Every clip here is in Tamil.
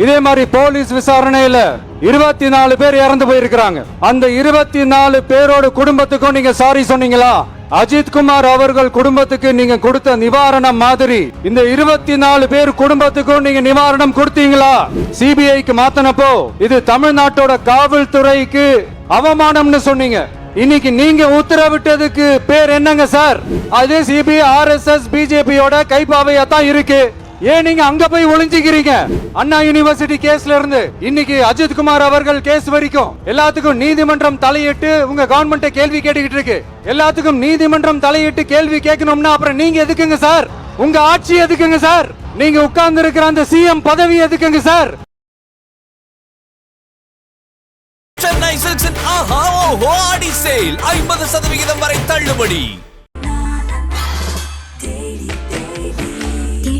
இதே மாதிரி போலீஸ் விசாரணையில இருபத்தி நாலு பேர் இறந்து போயிருக்கிறாங்க. அந்த இருபத்தி நாலு பேரோட குடும்பத்துக்கும் நீங்க சாரி சொன்னீங்களா? அஜித் குமார் அவர்கள் குடும்பத்துக்கு நீங்க கொடுத்த நிவாரணம் மாதிரி இந்த இருபத்தி நாலு பேர் குடும்பத்துக்கும் நீங்க நிவாரணம் கொடுத்தீங்களா? சிபிஐக்கு மாத்தனப்போ இது தமிழ்நாட்டோட காவல்துறைக்கு அவமானம்னு சொன்னீங்க. இன்னைக்கு நீங்க உத்தரவிட்டதுக்கு பேர் என்னங்க சார்? அது சிபிஐ ஆர்எஸ்எஸ் பிஜேபியோட கைப்பாவையா தான் இருக்கு. ஏன் நீங்க அங்க போய் ஒளிஞ்சுக்கிறீங்க? அண்ணா யூனிவர்சிட்டி கேஸ்ல இருந்து இன்னைக்கு அஜித் குமார் அவர்கள் கேஸ் வரைக்கும் எல்லாத்துக்கும் நீதிமன்றம் தலையிட்டு உங்க கவர்மெண்ட் கேள்வி கேட்டுக்கிட்டு இருக்கு. எல்லாத்துக்கும் நீதிமன்றம் தலையிட்டு கேள்வி கேட்கணும்னா அப்புறம் நீங்க எதுக்குங்க சார்? உங்க ஆட்சி எதுக்குங்க சார்? நீங்க உட்கார்ந்து இருக்கிற அந்த சிஎம் பதவி எதுக்குங்க சார்? சென்னை சில்க்ஸின் ஆஹா ஓஹோ ஆடி சேல் ஐம்பது சதவிகிதம் வரை தள்ளுபடி.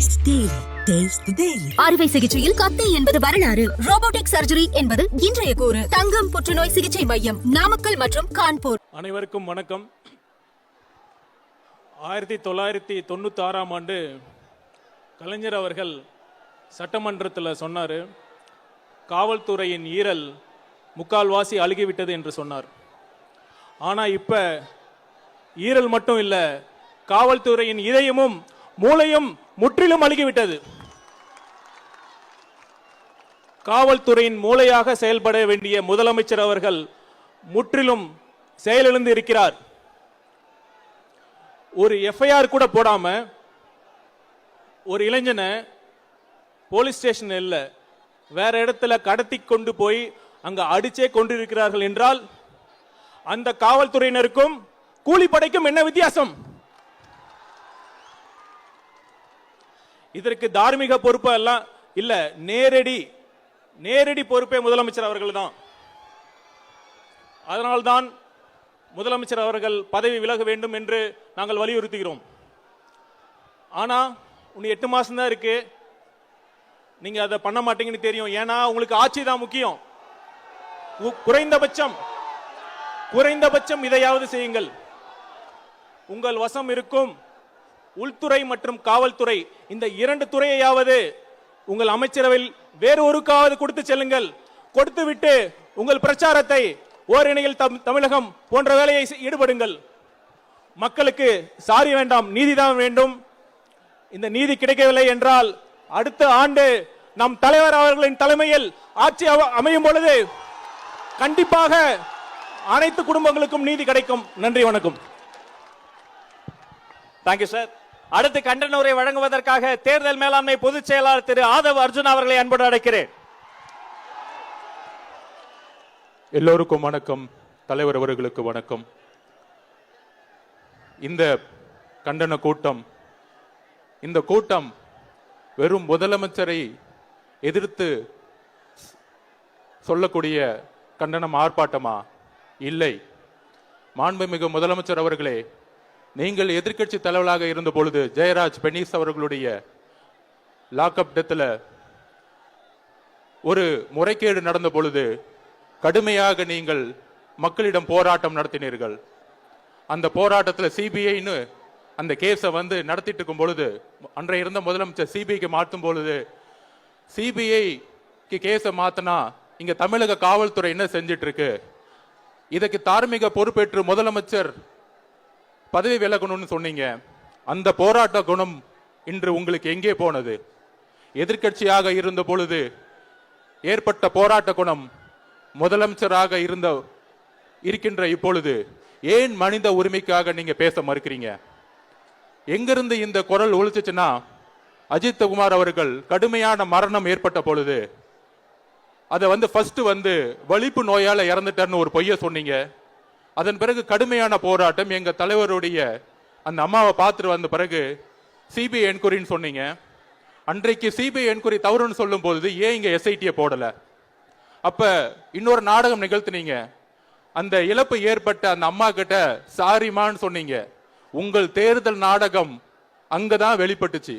The Daily. அறுவை சிகிச்சையில் கத்தி என்பது வரலாறு. ரோபோட்டிக் சர்ஜரி என்பது இன்றைய கூறு. தங்கம் புற்றுநோய் சிகிச்சை மையம் நாமக்கல் மற்றும் கான்பூர். அனைவருக்கும் வணக்கம். ஆயிரத்தி தொள்ளாயிரத்தி தொண்ணூற்றி ஆறாம் ஆண்டு கலைஞர் அவர்கள் சட்டமன்றத்தில் சொன்னார் காவல்துறையின் ஈரல் முக்கால்வாசி அழுகிவிட்டது என்று சொன்னார். ஆனால் இப்போ ஈரல் மட்டும் இல்லை காவல்துறையின் இதயமும் மூளையும் முற்றிலும் அழுகிவிட்டது. காவல்துறையின் மூளையாக செயல்பட வேண்டிய முதலமைச்சர் அவர்கள் முற்றிலும் செயலிழந்து இருக்கிறார். ஒரு எஃப்ஐஆர் கூட போடாம ஒரு இளைஞனை போலீஸ் ஸ்டேஷன் இல்லை வேற இடத்துல கடத்தி கொண்டு போய் அங்க அடிச்சே கொண்டிருக்கிறார்கள் என்றால் அந்த காவல்துறையினருக்கும் கூலிப்படைக்கும் என்ன வித்தியாசம்? இதற்கு தார்மீக பொறுப்பு எல்லாம் இல்ல நேரடி நேரடி பொறுப்பே முதலமைச்சர் அவர்கள் தான் அதனால்தான் முதலமைச்சர் அவர்கள் பதவி விலக வேண்டும் என்று நாங்கள் வலியுறுத்துகிறோம். ஆனா இன்னும் எட்டு மாசம் தான் இருக்கு. நீங்க அதை பண்ண மாட்டீங்கன்னு தெரியும். ஏன்னா உங்களுக்கு ஆட்சி தான் முக்கியம். குறைந்தபட்சம் குறைந்தபட்சம் இதையாவது செய்யுங்கள். உங்கள் வசம் இருக்கும். உள்துறை மற்றும் காவல்துறை இந்த இரண்டு துறையையாவது உங்கள் அமைச்சரவையில் வேறு ஒருக்காவது கொடுத்து செல்லுங்கள். கொடுத்து விட்டு உங்கள் பிரச்சாரத்தை ஓரிணையில் தமிழகம் போன்ற வேலையை ஈடுபடுங்கள். மக்களுக்கு சாரி வேண்டாம் நீதிதான் வேண்டும். இந்த நீதி கிடைக்கவில்லை என்றால் அடுத்த ஆண்டு நம் தலைவர் அவர்களின் தலைமையில் ஆட்சி அமையும் பொழுது கண்டிப்பாக அனைத்து குடும்பங்களுக்கும் நீதி கிடைக்கும். நன்றி வணக்கம். தேங்க்யூ சார் அடுத்து கண்டன உரை வழங்குவதற்காக தேர்தல் மேலாண்மை பொதுச் செயலாளர் திரு ஆதவ் அர்ஜுன் அவர்களை அன்போடு அழைக்கிறேன். எல்லோருக்கும் வணக்கம். தலைவர் அவர்களுக்கு வணக்கம். இந்த கண்டன கூட்டம் இந்த கூட்டம் வெறும் முதலமைச்சரை எதிர்த்து சொல்லக்கூடிய கண்டனம் ஆர்ப்பாட்டமா? இல்லை. மாண்புமிகு முதலமைச்சர் அவர்களே நீங்கள் எதிர்க்கட்சி தலைவராக இருந்த பொழுது ஜெயராஜ் பெனீஸ் அவர்களுடைய லாக்அப் டெத்தில் ஒரு முறைகேடு நடந்த பொழுது கடுமையாக நீங்கள் மக்களிடம் போராட்டம் நடத்தினீர்கள். அந்த போராட்டத்தில் சிபிஐன்னு அந்த கேஸை வந்து நடத்திட்டு இருக்கும் பொழுது அன்றைய இருந்த முதலமைச்சர் சிபிஐக்கு மாற்றும் பொழுது சிபிஐக்கு கேஸை மாற்றினா இங்கே தமிழக காவல்துறை என்ன செஞ்சிட்டு இருக்கு இதுக்கு தார்மீக பொறுப்பேற்று முதலமைச்சர் பதவி விலகணும்னு சொன்னீங்க. அந்த போராட்ட குணம் இன்று உங்களுக்கு எங்கே போனது? எதிர்க்கட்சியாக இருந்த பொழுது ஏற்பட்ட போராட்ட குணம் முதலமைச்சராக இருந்த இருக்கின்ற இப்பொழுது ஏன் மனித உரிமைக்காக நீங்க பேச மறுக்கிறீங்க? எங்கிருந்து இந்த குரல் ஒழிச்சுச்சுன்னா அஜித் குமார் அவர்கள் கடுமையான மரணம் ஏற்பட்ட பொழுது அதை வந்து ஃபர்ஸ்ட் வந்து வலிப்பு நோயால இறந்துட்டார்னு ஒரு பொய்ய சொன்னீங்க. அதன் பிறகு கடுமையான போராட்டம். எங்கள் தலைவருடைய அந்த அம்மாவை பார்த்துட்டு வந்த பிறகு சிபிஐ என்கொயரின்னு சொன்னீங்க. அன்றைக்கு சிபிஐ என்கொயரி தவறுன்னு சொல்லும் பொழுது ஏன் இங்கே எஸ்ஐடியை போடலை? அப்போ இன்னொரு நாடகம் நிகழ்த்தினீங்க. அந்த இழப்பு ஏற்பட்ட அந்த அம்மா கிட்ட சாரிமான்னு சொன்னீங்க. உங்கள் தேர்தல் நாடகம் அங்கே தான் வெளிப்பட்டுச்சு.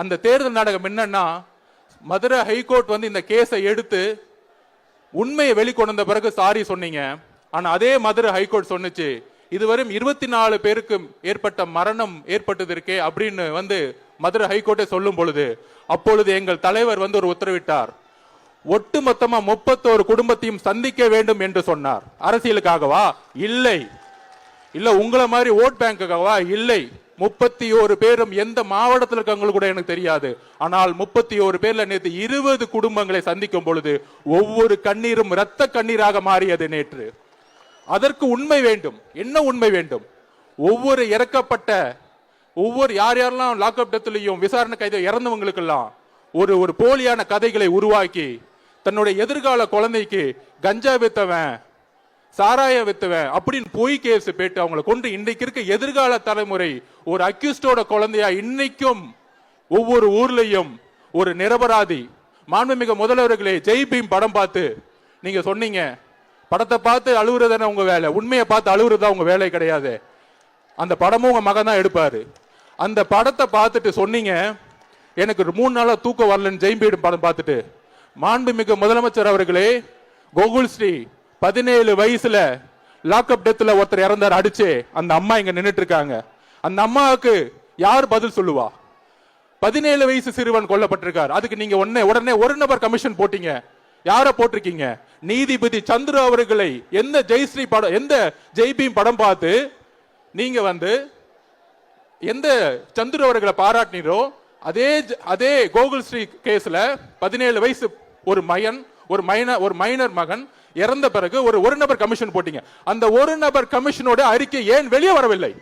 அந்த தேர்தல் நாடகம் என்னன்னா மதுரை ஹைகோர்ட் வந்து இந்த கேஸை எடுத்து உண்மையை வெளிக்கொண்டு வந்த பிறகு சாரி சொன்னீங்க. ஆனால் அதே மதுரை ஹைகோர்ட் சொன்னுச்சு இதுவரையும் இருபத்தி நாலு பேருக்கு ஏற்பட்ட மரணம் ஏற்பட்டது இருக்கே அப்படின்னு வந்து மதுரை ஹைகோர்ட்டை சொல்லும் பொழுது அப்பொழுது எங்கள் தலைவர் வந்து ஒரு உத்தரவிட்டார். ஒட்டுமொத்தமா முப்பத்தோரு குடும்பத்தையும் சந்திக்க வேண்டும் என்று சொன்னார். அரசியலுக்காகவா? இல்லை. இல்ல உங்களை மாதிரி ஓட் பேங்குக்காகவா? இல்லை. முப்பத்தி ஒரு பேரும் எந்த மாவட்டத்தில் இருக்கவங்களுக்கு கூட எனக்கு தெரியாது. ஆனால் முப்பத்தி ஒரு பேர்ல நேற்று இருபது குடும்பங்களை சந்திக்கும் பொழுது ஒவ்வொரு கண்ணீரும் இரத்த கண்ணீராக மாறியது நேற்று. அதற்கு உண்மை வேண்டும். என்ன உண்மை வேண்டும்? ஒவ்வொரு இறக்கப்பட்ட ஒவ்வொரு யார் யாரெல்லாம் லாக்அப் டெத்லையும் விசாரணை கைது இறந்தவங்களுக்கெல்லாம் ஒரு ஒரு போலியான கதைகளை உருவாக்கி தன்னுடைய எதிர்கால குழந்தைக்கு கஞ்சா வித்தவன் சாராய வித்தவன் அப்படின்னு பொய் கேஸ் போயிட்டு அவங்களை கொண்டு இன்றைக்கு இருக்க எதிர்கால தலைமுறை ஒரு அக்யூஸ்டோட குழந்தையா இன்னைக்கும் ஒவ்வொரு ஊர்லையும் ஒரு நிரபராதி மாண்புமிகு முதல்வர்களே ஜெய்பீம் படம் பார்த்து நீங்க சொன்னீங்க படத்தை பார்த்து அழுகுறதுன்னு உங்க வேலை. உண்மையை பார்த்து அழுகுறது உங்க வேலை கிடையாது. அந்த படமும் உங்க மகன் தான் எடுப்பாரு. அந்த படத்தை பார்த்துட்டு சொன்னீங்க எனக்கு ஒரு மூணு நாளா தூக்கம் வரலன்னு ஜெயம்பீடும் படம் பார்த்துட்டு. மாண்புமிகு முதலமைச்சர் அவர்களே கோகுல் ஸ்ரீ பதினேழு வயசுல லாக்அப் டெத்தில் ஒருத்தர் இறந்தார் அடிச்சு அந்த அம்மா இங்க நின்றுட்டு இருக்காங்க அந்த அம்மாவுக்கு யார் பதில் சொல்லுவா? பதினேழு வயசு சிறுவன் கொல்லப்பட்டிருக்கார். அதுக்கு நீங்க உடனே உடனே ஒரு நபர் கமிஷன் போட்டீங்க. யாரை போட்டிருக்கீங்க? நீதிபதி சந்துரு அவர்களை எந்த ஜெய்ஸ்ரீ படம் எந்த ஜெய்பீம் படம் பார்த்து நீங்க வந்து எந்த சந்துரு அவர்களை பாராட்டினீரோ அதே ஜ- அதே கோகுல் ஸ்ரீ கேஸ்ல பதினேழு வயசு ஒரு மயன் ஒரு மைனர் ஒரு மைனர் மகன் இறந்த பிறகு ஒரு ஒரு நபர் கமிஷன் போட்டீங்க. அந்த ஒரு நபர் கமிஷனோட அறிக்கை ஏன் வெளியே வரவில்லை?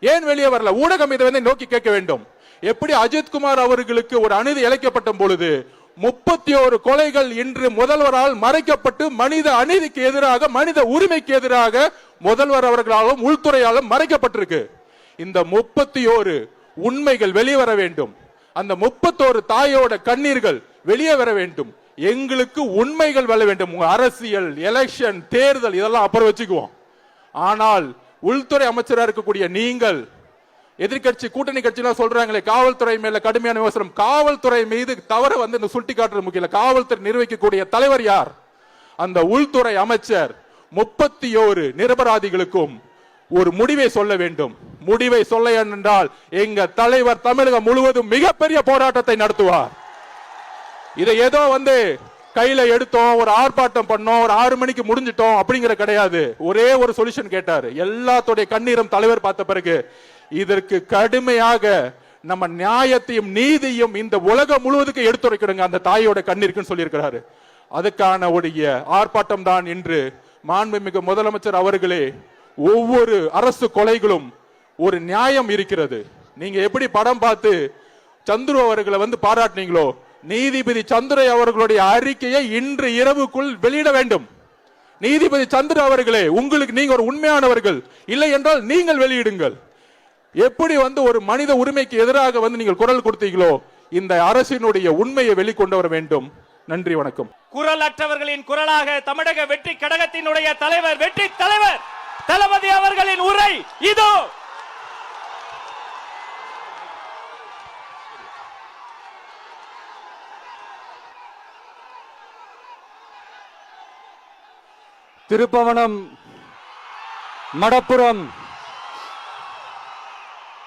ஏன் வெளியே வரல? ஊடகம் இதை வந்து நோக்கி கேட்க வேண்டும். எப்படி அஜித்குமார் அவர்களுக்கு ஒரு அநீதி இழைக்கப்பட்ட பொழுது முப்பத்தி ஒரு கொலைகள் இன்று முதல்வரால் மறைக்கப்பட்டு மனித அநீதிக்கு எதிராக மனித உரிமைக்கு எதிராக முதல்வர் அவர்களாலும் உள்துறையாலும் மறைக்கப்பட்டிருக்கு. இந்த முப்பத்தி ஓரு உண்மைகள் வெளியே வர வேண்டும். அந்த முப்பத்தோரு தாயோட கண்ணீர்கள் வெளியே வர வேண்டும். எங்களுக்கு உண்மைகள் வர வேண்டும். உங்க அரசியல் எலெக்ஷன் தேர்தல் இதெல்லாம் அப்புறம் வச்சுக்குவோம். ஆனால் உள்துறை அமைச்சராக இருக்கக்கூடிய நீங்கள் எதிர்க்கட்சி கூட்டணி கட்சியெல்லாம் சொல்றாங்களே காவல்துறை மேல கடுமையான விமர்சனம். காவல்துறை மீது தவற வந்து இந்த சுட்டி காட்டுறது முக்கியம் காவல்துறை நிர்வகிக்கக்கூடிய தலைவர் யார்? அந்த உள்துறை அமைச்சர் முப்பத்தி ஓரு நிரபராதிகளுக்கும் ஒரு முடிவை சொல்ல வேண்டும். முடிவை சொல்ல என்றால் எங்க தலைவர் தமிழகம் முழுவதும் மிகப்பெரிய போராட்டத்தை நடத்துவார். இதை ஏதோ வந்து கையில எடுத்தோம் ஒரு ஆர்ப்பாட்டம் பண்ணோம் ஒரு ஆறு மணிக்கு முடிஞ்சிட்டோம் அப்படிங்கிற கிடையாது. ஒரே ஒரு சொல்யூஷன் கேட்டாரு. எல்லாத்துடைய கண்ணீரும் தலைவர் பார்த்த பிறகு இதற்கு கடுமையாக நம்ம நியாயத்தையும் நீதியும் இந்த உலகம் முழுவதுக்கு எடுத்துரைக்கணுங்க அந்த தாயோட கண்ணீருக்குன்னு சொல்லியிருக்கிறாரு. அதுக்கான உடைய ஆர்ப்பாட்டம் தான் என்று மாண்புமிகு முதலமைச்சர் அவர்களே ஒவ்வொரு அரசு கொலைகளும் ஒரு நியாயம் இருக்கிறது. நீங்க எப்படி படம் பார்த்து சந்துரு அவர்களை வந்து பாராட்டினீங்களோ நீதிபதி சந்துரை அவர்களுடைய அறிக்கையை இன்று இரவுக்குள் வெளியிட வேண்டும். நீதிபதி சந்திர அவர்களே உங்களுக்கு நீங்க ஒரு உண்மையானவர்கள். இல்லை என்றால் நீங்கள் வெளியிடுங்கள். எப்படி வந்து ஒரு மனித உரிமைக்கு எதிராக வந்து நீங்கள் குரல் கொடுத்தீங்களோ இந்த அரசினுடைய உண்மையை வெளிக்கொண்டு வர வேண்டும். நன்றி வணக்கம். குரல் அற்றவர்களின் குரலாக தமிழக வெற்றி கழகத்தினுடைய தலைவர் வெற்றி தலைவர் தளபதி அவர்களின் உரை இதோ. திருப்பவனம் மடப்புறம்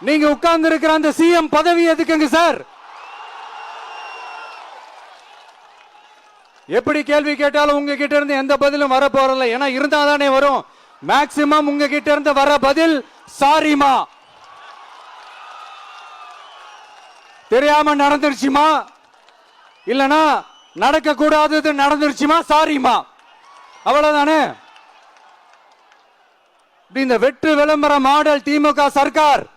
நீங்க உட்கார்ந்து இருக்கிற அந்த சிஎம் பதவி எதுக்குங்க சார்? எப்படி கேள்வி கேட்டாலும் உங்ககிட்ட இருந்து எந்த பதிலும் வர போறதில்ல. ஏன்னா இருந்தா தானே வரும். மேக்சிமம் உங்ககிட்ட இருந்து வர பதில் சாரிமா. தெரியாம நடந்துருச்சுமா? இல்லனா நடக்க கூடாதது நடந்துருச்சுமா? சாரிமா. அவ்வளவுதானே? இந்த வெற்று விளம்பர மாடல் திமுக சர்க்கார்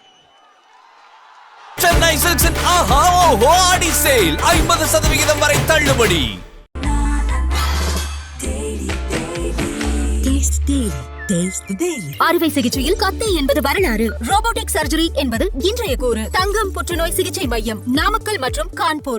சென்னை சில்க்ஸின் ஆஹா ஓஹோ ஆடி சேல் ஐம்பது சதவிகிதம் வரை தள்ளுபடி. அறுவை சிகிச்சையில் கத்தை என்பது வரலாறு. ரோபோட்டிக் சர்ஜரி என்பது இன்றைய கூறு. தங்கம் புற்றுநோய் சிகிச்சை மையம் நாமக்கல் மற்றும் கான்பூர்.